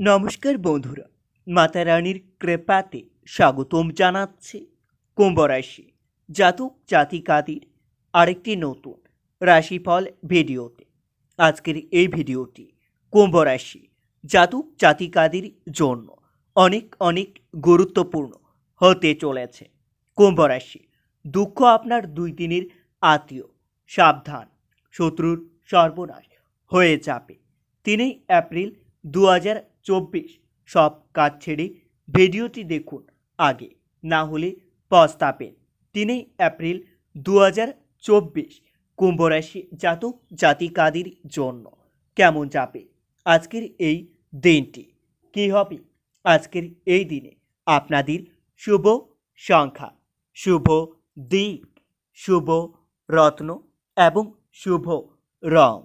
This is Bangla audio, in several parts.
নমস্কার বন্ধুরা, মাতা রানীর কৃপাতে স্বাগতম জানাচ্ছে কুম্ভ রাশি জাতক জাতিকাদের আরেকটি নতুন রাশিফল ভিডিওতে। আজকের এই ভিডিওটি কুম্ভ রাশি জাতক জাতিকাদের জন্য অনেক অনেক গুরুত্বপূর্ণ হতে চলেছে। কুম্ভ রাশি দুঃখ আপনার দুই দিনের আত্মীয়, সাবধান, শত্রুর সর্বনাশ হয়ে যাবে। তিনই এপ্রিল দু হাজার চব্বিশ। সব কাজ ছেড়ে ভিডিওটি দেখুন আগে, না হলে পস্তাবেন। তিনই এপ্রিল দু হাজার চব্বিশ কুম্ভরাশি জাতক জাতিকাদের জন্য। কেমন যাবে আজকের এই দিনটি? কী হবে আজকের এই দিনে? আপনাদের শুভ সংখ্যা, শুভ দিক, শুভ রত্ন এবং শুভ রং।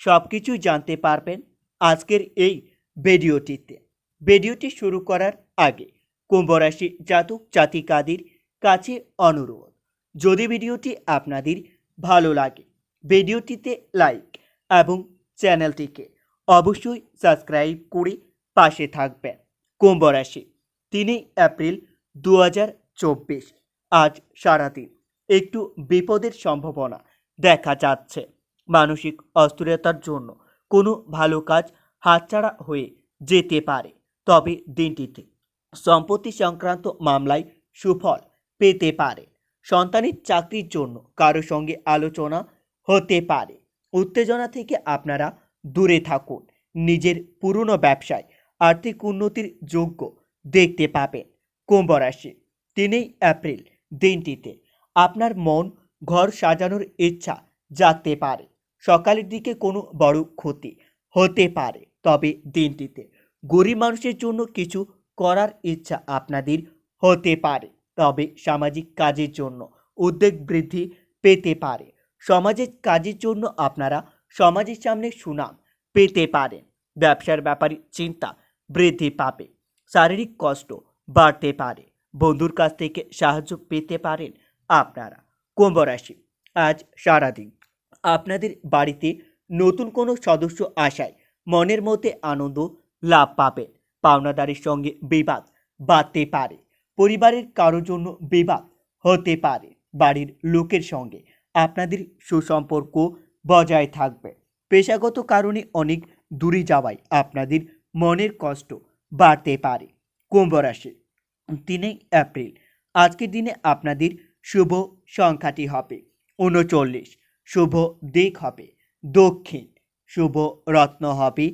সব কিছু জানতে পারবেন আজকের এই ভিডিওটিতে ভিডিওটি শুরু করার আগে কুম্ভরাশি জাতক জাতিকাদের কাছে অনুরোধ, যদি ভিডিওটি আপনাদের ভালো লাগে, ভিডিওটিতে লাইক এবং চ্যানেলটিকে অবশ্যই সাবস্ক্রাইব করে পাশে থাকবেন। কুম্ভরাশি, তিনই এপ্রিল দু আজ সারাদিন। একটু বিপদের সম্ভাবনা দেখা যাচ্ছে। মানসিক অস্থিরতার জন্য কোনো ভালো কাজ হাতছাড়া হয়ে যেতে পারে। তবে দিনটিতে সম্পত্তি সংক্রান্ত মামলায় সুফল পেতে পারে। সন্তানের চাকরির জন্য কারও সঙ্গে আলোচনা হতে পারে। উত্তেজনা থেকে আপনারা দূরে থাকুন। নিজের পুরনো ব্যবসায় আর্থিক উন্নতির যোগ্য দেখতে পাবেন। কুম্ভ রাশি, তিনই এপ্রিল দিনটিতে আপনার মন ঘর সাজানোর ইচ্ছা জাগতে পারে। সকালের দিকে কোনো বড় ক্ষতি হতে পারে। তবে দিনটিতে গরিব মানুষের জন্য কিছু করার ইচ্ছা আপনাদের হতে পারে। তবে সামাজিক কাজের জন্য উদ্যোগ বৃদ্ধি পেতে পারে। সমাজের কাজের জন্য আপনারা সমাজের সামনে সুনাম পেতে পারেন। ব্যবসার ব্যাপারে চিন্তা বৃদ্ধি পাবে। শারীরিক কষ্ট বাড়তে পারে। বন্ধুর কাছ থেকে সাহায্য পেতে পারেন আপনারা। কুম্ভ রাশি, আজ সারাদিন আপনাদের বাড়িতে নতুন কোনো সদস্য আসায় মনের মধ্যে আনন্দ লাভ পাবেন পাওনাদারের সঙ্গে বিবাদ বাড়তে পারে, পরিবারের কারও জন্য বিবাদ হতে পারে, বাড়ির লোকের সঙ্গে আপনাদের সুসম্পর্ক বজায় থাকবে। পেশাগত কারণে অনেক দূরে যাওয়ায় আপনাদের মনের কষ্ট বাড়তে পারে। কুম্ভ রাশি তিনই এপ্রিল, আজকের দিনে আপনাদের শুভ সংখ্যাটি হবে, উনচল্লিশ, শুভ দিক হবে, দক্ষিণ শুভ রত্ন হবে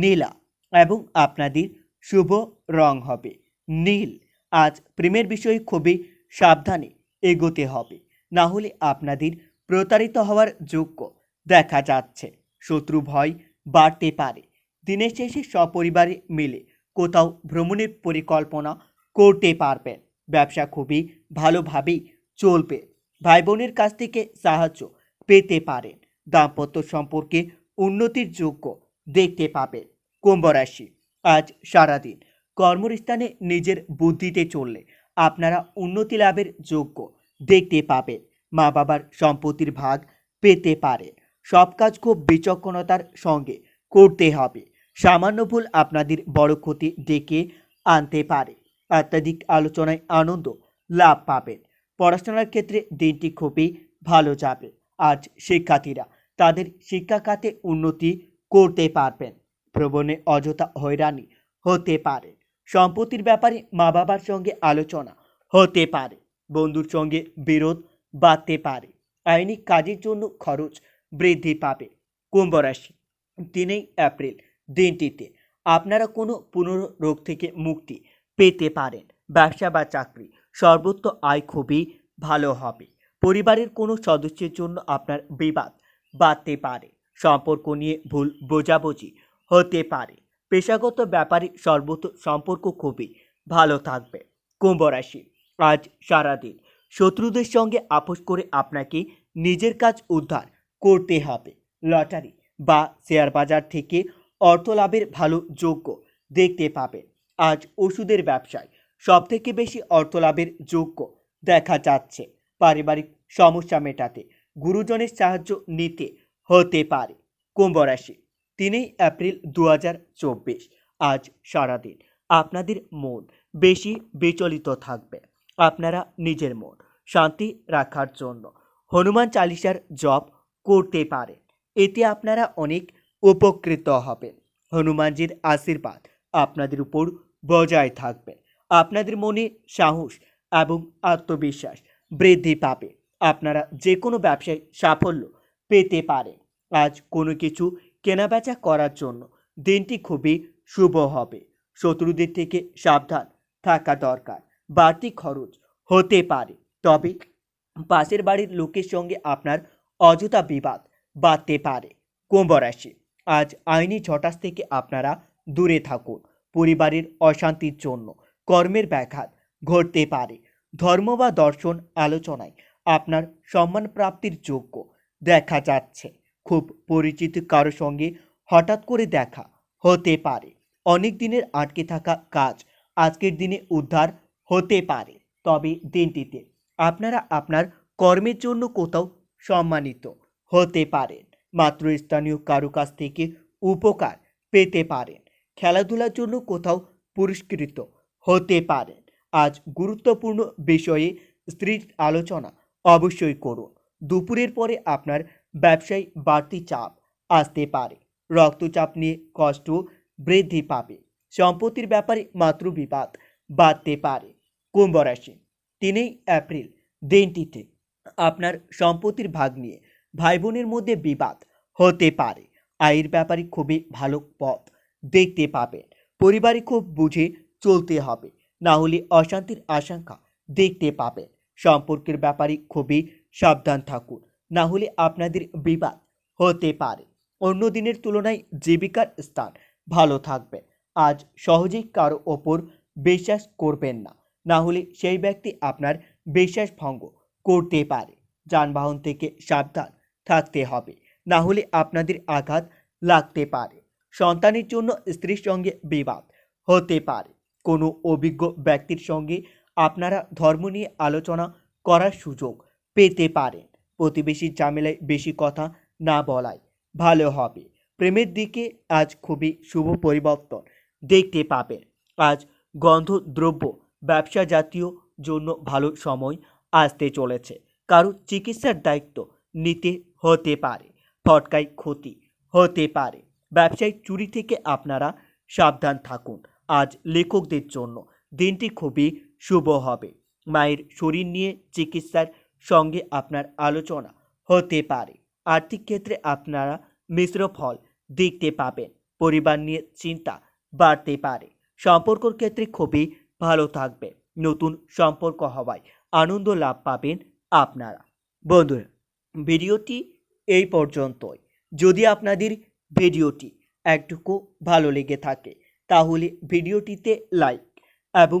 নীলা এবং আপনাদের শুভ রং হবে নীল। আজ প্রেমের বিষয়ে খুবই সাবধানে এগোতে হবে, না হলে আপনাদের প্রতারিত হওয়ার যোগ্য দেখা যাচ্ছে। শত্রু ভয় বাড়তে পারে। দিনের শেষে সপরিবারে মিলে কোথাও ভ্রমণের পরিকল্পনা করতে পারবেন। ব্যবসা খুবই ভালোভাবেই চলবে। ভাই বোনের কাছ থেকে সাহায্য পেতে পারেন। দাম্পত্য সম্পর্কে উন্নতির যোগ্য দেখতে পাবেন কুম্ভ রাশি, আজ সারাদিন কর্মস্থানে নিজের বুদ্ধিতে চললে আপনারা উন্নতি লাভের যোগ্য দেখতে পাবেন। মা বাবার সম্পত্তির ভাগ পেতে পারে। সব কাজ খুব বিচক্ষণতার সঙ্গে করতে হবে। সামান্য ভুল আপনাদের বড় ক্ষতি ডেকে আনতে পারে। অত্যাধিক আলোচনায় আনন্দ লাভ পাবেন। পড়াশোনার ক্ষেত্রে দিনটি খুবই ভালো যাবে। আজ শিক্ষার্থীরা তাদের শিক্ষা খাতে উন্নতি করতে পারবেন। ভ্রমণে অযথা হয়রানি হতে পারে। সম্পত্তির ব্যাপারে মা বাবার সঙ্গে আলোচনা হতে পারে। বন্ধুর সঙ্গে বিরোধ বাড়তে পারে। আইনি কাজের জন্য খরচ বৃদ্ধি পাবে। কুম্ভ রাশি, তিনই এপ্রিল দিনটিতে আপনারা কোনো পুনরোগ থেকে মুক্তি পেতে পারেন। ব্যবসা বা চাকরি সর্বত্র আয় খুবই ভালো হবে। পরিবারের কোনো সদস্যের জন্য আপনার বিবাদ বাড়তে পারে। সম্পর্ক নিয়ে ভুল বোঝাবুঝি হতে পারে। পেশাগত ব্যাপারে সর্বত্র সম্পর্ক খুবই ভালো থাকবে। কুম্ভ রাশি, আজ সারাদিন শত্রুদের সঙ্গে আপোষ করে আপনাকে নিজের কাজ উদ্ধার করতে হবে। লটারি বা শেয়ার বাজার থেকে অর্থ লাভের ভালো যোগ্য দেখতে পাবেন। আজ ওষুধের ব্যবসায় সবথেকে বেশি অর্থ লাভের যোগ্য দেখা যাচ্ছে। পারিবারিক সমস্যা মেটাতে গুরুজনের সাহায্য নিতে হতে পারে। কুম্ভ রাশি, তিনই এপ্রিল দু হাজার চব্বিশ। আজ সারাদিন আপনাদের মন বেশি বিচলিত থাকবে। আপনারা নিজের মন শান্তি রাখার জন্য হনুমান চালিসার জপ করতে পারেন। এতে আপনারা অনেক উপকৃত হবেন। হনুমানজির আশীর্বাদ আপনাদের উপর বজায় থাকবে। আপনাদের মনে সাহস এবং আত্মবিশ্বাস বৃদ্ধি পাবে। আপনারা যে কোনো ব্যবসায় সাফল্য পেতে পারেন। আজ কোনো কিছু কেনাবেচা করার জন্য দিনটি খুবই শুভ হবে। শত্রুদের থেকে সাবধান থাকা দরকার। বাড়তি খরচ হতে পারে। তবে পাশের বাড়ির লোকের সঙ্গে আপনার অযথা বিবাদ বাড়তে পারে। কুম্ভ রাশি, আজ আইনি ঝটাস থেকে আপনারা দূরে থাকুন। পরিবারের অশান্তির জন্য কর্মের ব্যাঘাত ঘটতে পারে। ধর্ম বা দর্শন আলোচনায় আপনার সম্মান প্রাপ্তির যোগ্য। দেখা যাচ্ছে, খুব পরিচিত কারও সঙ্গে হঠাৎ করে দেখা হতে পারে। অনেক দিনের আটকে থাকা কাজ আজকের দিনে উদ্ধার হতে পারে। তবে দিনটিতে আপনারা আপনার কর্মের জন্য কোথাও সম্মানিত হতে পারেন। মাত্র স্থানীয় কারও কাছ থেকে উপকার পেতে পারেন। খেলাধুলার জন্য কোথাও পুরস্কৃত হতে পারেন। আজ গুরুত্বপূর্ণ বিষয়ে স্ত্রীর আলোচনা অবশ্যই করুন। দুপুরের পরে আপনার ব্যবসায় বাড়তি চাপ আসতে পারে। রক্তচাপ নিয়ে কষ্ট বৃদ্ধি পাবে। সম্পত্তির ব্যাপারে মাত্র বিবাদ বাড়তে পারে। কুম্ভ রাশি, তিনই এপ্রিল দিনটিতে আপনার সম্পত্তির ভাগ নিয়ে ভাই বোনের মধ্যে বিবাদ হতে পারে। আয়ের ব্যাপারে খুবই ভালো পথ দেখতে পাবেন। পরিবারে খুব বুঝে চলতে হবে। না হলে অশান্তির আশঙ্কা দেখতে পাবেন। সম্পর্কের ব্যাপারে খুবই সাবধান থাকুন। না হলে আপনাদের বিবাদ হতে পারে। অন্য দিনের তুলনায় জীবিকার স্থান ভালো থাকবে। আজ সহজেই কারও ওপর বিশ্বাস করবেন না। না হলে সেই ব্যক্তি আপনার বিশ্বাস ভঙ্গ করতে পারে। যানবাহন থেকে সাবধান থাকতে হবে। না হলে আপনাদের আঘাত লাগতে পারে। সন্তানের জন্য স্ত্রীর সঙ্গে বিবাদ হতে পারে। কোনো অভিজ্ঞ ব্যক্তির সঙ্গে আপনারা ধর্ম নিয়ে আলোচনা করার সুযোগ পেতে পারেন। প্রতিবেশীর ঝামেলায় বেশি কথা না বলাই ভালো হবে। প্রেমের দিকে আজ খুবই শুভ পরিবর্তন দেখতে পাবেন। আজ গন্ধদ্রব্য ব্যবসা জাতীয় জন্য ভালো সময় আসতে চলেছে। কারও চিকিৎসার দায়িত্ব নিতে হতে পারে, ফটকায় ক্ষতি হতে পারে। ব্যবসায়িক চুরি থেকে আপনারা সাবধান থাকুন। আজ লেখকদের জন্য দিনটি খুবই শুভ হবে। মায়ের শরীর নিয়ে চিকিৎসার সঙ্গে আপনার আলোচনা হতে পারে। আর্থিক ক্ষেত্রে আপনারা মিশ্র ফল দেখতে পাবেন। পরিবার নিয়ে চিন্তা বাড়তে পারে। সম্পর্কর ক্ষেত্রে খুবই ভালো থাকবে। নতুন সম্পর্ক হওয়ায় আনন্দ লাভ পাবেন আপনারা। বন্ধুরা, ভিডিওটি এই পর্যন্তই। যদি আপনাদের ভিডিওটি একটুকু ভালো লেগে থাকে, তাহলে ভিডিওটিতে লাইক এবং